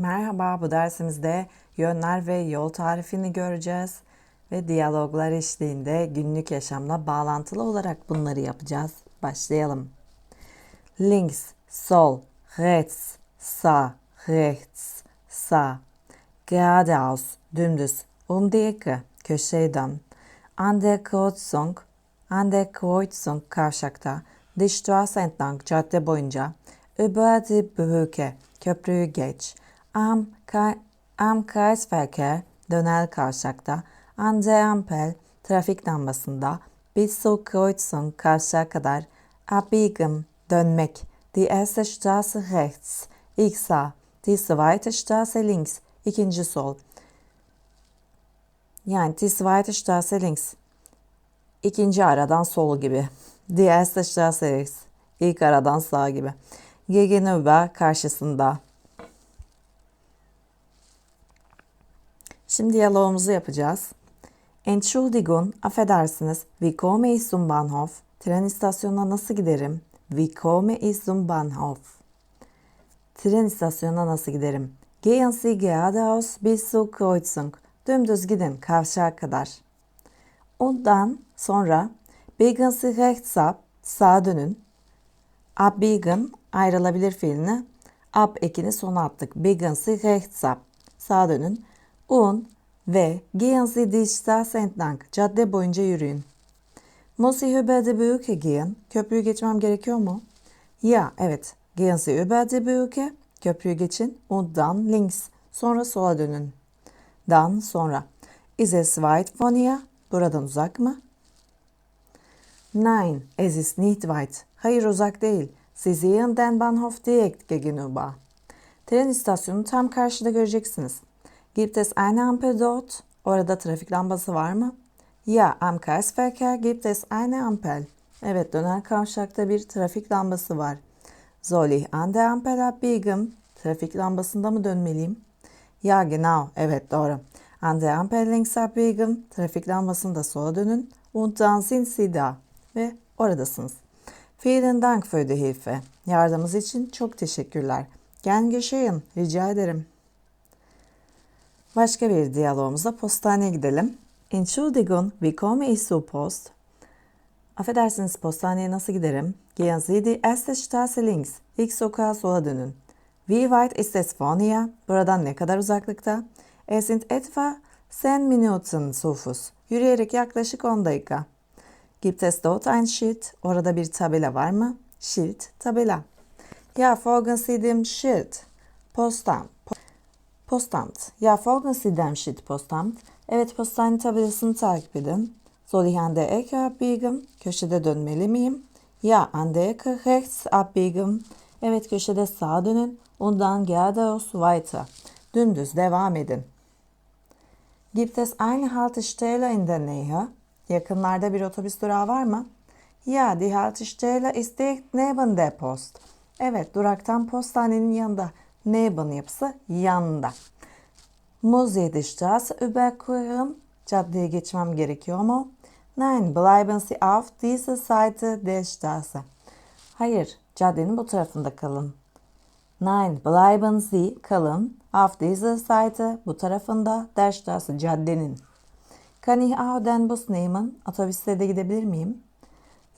Merhaba, bu dersimizde yönler ve yol tarifini göreceğiz ve diyaloglar eşliğinde günlük yaşamla bağlantılı olarak bunları yapacağız. Başlayalım. Links, sol, rechts, sağ, rechts, sağ. Geradeaus, dümdüz, um die Ecke, köşeye dön. An der Kreuzung, an der Kreuzung kavşakta, die Straße entlang, cadde boyunca. Über die Brücke, köprüyü geç. Am, Ka am Kreisverkehr, dönel kavşakta. An Ampel, trafik lambasında. Bis zur Kreuzung, kavşağa kadar. Abbiegen, dönmek. Die erste Straße rechts, ilk sağ. Die zweite Straße links, ikinci sol. Yani die zweite Straße links. İkinci aradan sol gibi. Die erste Straße rechts. İlk aradan sağ gibi. Gegenüber karşısında. Şimdi diyalogumuzu yapacağız. Entschuldigung, affedersiniz. Wie komme ich zum Bahnhof? Tren istasyonuna nasıl giderim? Wie komme ich zum Bahnhof? Tren istasyonuna nasıl giderim? Gehen Sie geradeaus bis zur Kreuzung. Dümdüz gidin kavşağa kadar. Ondan sonra biegen Sie rechts ab, sağa dönün. Abbiegen ayrılabilir fiilini ab ekini sona attık. Biegen Sie rechts ab, sağa dönün. Un ve gehen Sie die Straße cadde boyunca yürüyün. Muss ich über die? Köprüyü geçmem gerekiyor mu? Ya, evet. Gehen Sie über die? Köprüyü geçin. Und links. Sonra sola dönün. Dan sonra. Ist es weit von hier? Buradan uzak mı? Nein, es ist nicht weit. Hayır uzak değil. Sie sehen den Bahnhof direkt gegenüber. Tren istasyonunu tam karşıda göreceksiniz. Gibt es eine Ampel dort? Orada trafik lambası var mı? Ja, am Kreisverkehr gibt es eine Ampel. Evet, dönen kavşakta bir trafik lambası var. Soll ich an der Ampel abbiegen? Trafik lambasında mı dönmeliyim? Ja, genau. Evet, doğru. An der Ampel links abbiegen. Trafik lambasında sola dönün. Und dann sind Sie da. Ve oradasınız. Vielen Dank für die Hilfe. Yardımınız için çok teşekkürler. Gern geschehen. Rica ederim. Başka bir diyalogumuzda postaneye gidelim. Entschuldigung, wie komme ich zur Post? Affedersiniz postaneye nasıl giderim? Gehen Sie die erste Straße links. İlk sokağa sola dönün. Wie weit ist es von hier? Buradan ne kadar uzaklıkta? Es sind etwa 10 Minuten zu Fuß. Yürüyerek yaklaşık 10 dakika. Gibt es dort ein Schild? Orada bir tabela var mı? Schild, tabela. Ja, folgen Sie dem Schild. Postamt. Postamt. Ja, folgen Sie dem Schild Postamt. Evet, postane tabelasını takip edin. Soll ich an der Ecke abbiegen? Köşede dönmeli miyim? Ja, an der Ecke rechts abbiegen. Evet, köşede sağa dönün. Ondan geradeaus weiter. Dümdüz devam edin. Gibt es eine Haltestelle in der Nähe? Yakınlarda bir otobüs durağı var mı? Ja, die Haltestelle ist direkt neben der Post. Evet, duraktan postanenin yanında. Neben yapısı ich die Straße überqueren? Caddeye geçmem gerekiyor mu? Nein, bleiben Sie auf dieser Seite der Straße. Hayır, caddenin bu tarafında kalın. Nein, bleiben Sie, kalın. Auf dieser Seite, bu tarafında, der Straße, caddenin. Kann ich auch den Bus nehmen? Otobüste de gidebilir miyim?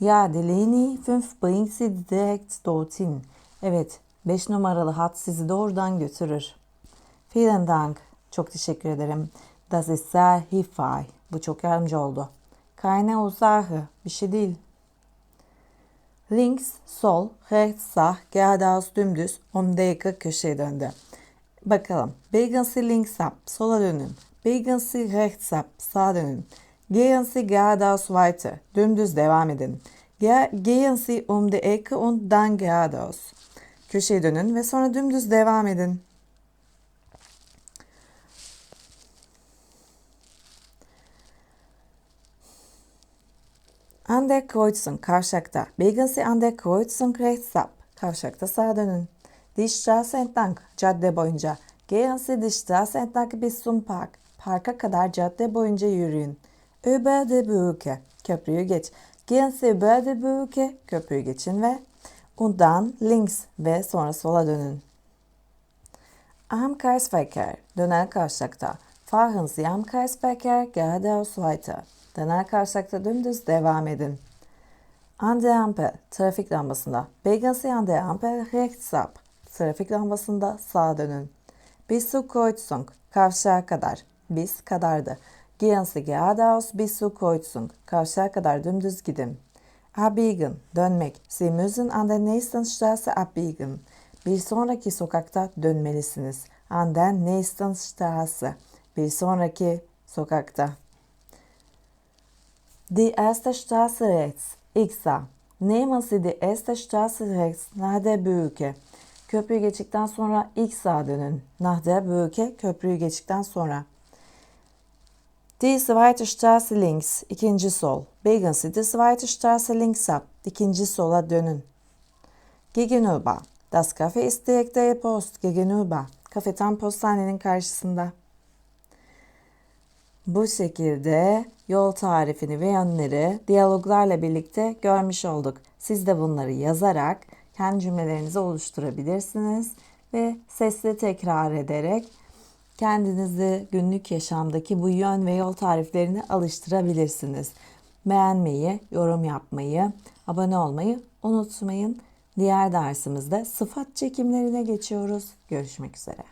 Ja, die Linie 5 bringt Sie direkt dorthin. Evet, 5 numaralı hat sizi doğrudan götürür. Vielen Dank. Çok teşekkür ederim. Das ist sehr hilfreich. Bu çok yardımcı oldu. Keine Ursache. Bir şey değil. Links, sol, rechts, sağ, geradeaus, dümdüz, um die Ecke, köşeye döndü. Bakalım. Biegen Sie links ab, sola dönün. Biegen Sie rechts ab, sağa dönün. Gehen Sie geradeaus weiter, dümdüz devam edin. Ge gehen Sie um die Ecke und dann geradeaus. Köşeye dönün ve sonra dümdüz devam edin. An Kreuzung, kavşakta. Biegen Sie an der Kreuzung rechts ab. Kavşakta sağa dönün. Die Straße entlang, cadde boyunca. Gehen Sie die Straße entlang bis zum Park. Parka kadar cadde boyunca yürüyün. Über die Brücke, köprüyü geç. Gehen Sie über die Brücke, köprüyü geçin ve und dann links ve sonra sola dönün. Am Kreisverkehr, dönel kavşakta. Fahren Sie am Kreisverkehr geradeaus weiter. Dönel kavşakta dümdüz devam edin. An der Ampel, trafik lambasında. Biegen Sie an der Ampel rechts ab. Trafik lambasında sağa dönün. Bis zur Kreuzung, kavşağa kadar. Bis kadardı. Gehen Sie geradeaus bis zur Kreuzung. Kavşağa kadar dümdüz gidin. Abbiegen, dönmek. Sie müssen an der nächsten Straße abbiegen. Bir sonraki sokakta dönmelisiniz. An der nächsten Straße. Bir sonraki sokakta. Die erste Straße rechts. İlk sağ. Nehmen Sie die erste Straße rechts nach der Brücke. Köprüyü geçtikten sonra ilk sağa dönün. Nach der Brücke köprüyü geçtikten sonra. Die zweite Straße links. ikinci sol. Biegen Sie die zweite Straße links ab. İkinci sola dönün. Gegenüber. Das Café ist direkt der Post. Gegenüber. Kafe tam postanenin karşısında. Bu şekilde yol tarifini ve yönleri diyaloglarla birlikte görmüş olduk. Siz de bunları yazarak kendi cümlelerinizi oluşturabilirsiniz ve sesli tekrar ederek kendinizi günlük yaşamdaki bu yön ve yol tariflerini alıştırabilirsiniz. Beğenmeyi, yorum yapmayı, abone olmayı unutmayın. Diğer dersimizde sıfat çekimlerine geçiyoruz. Görüşmek üzere.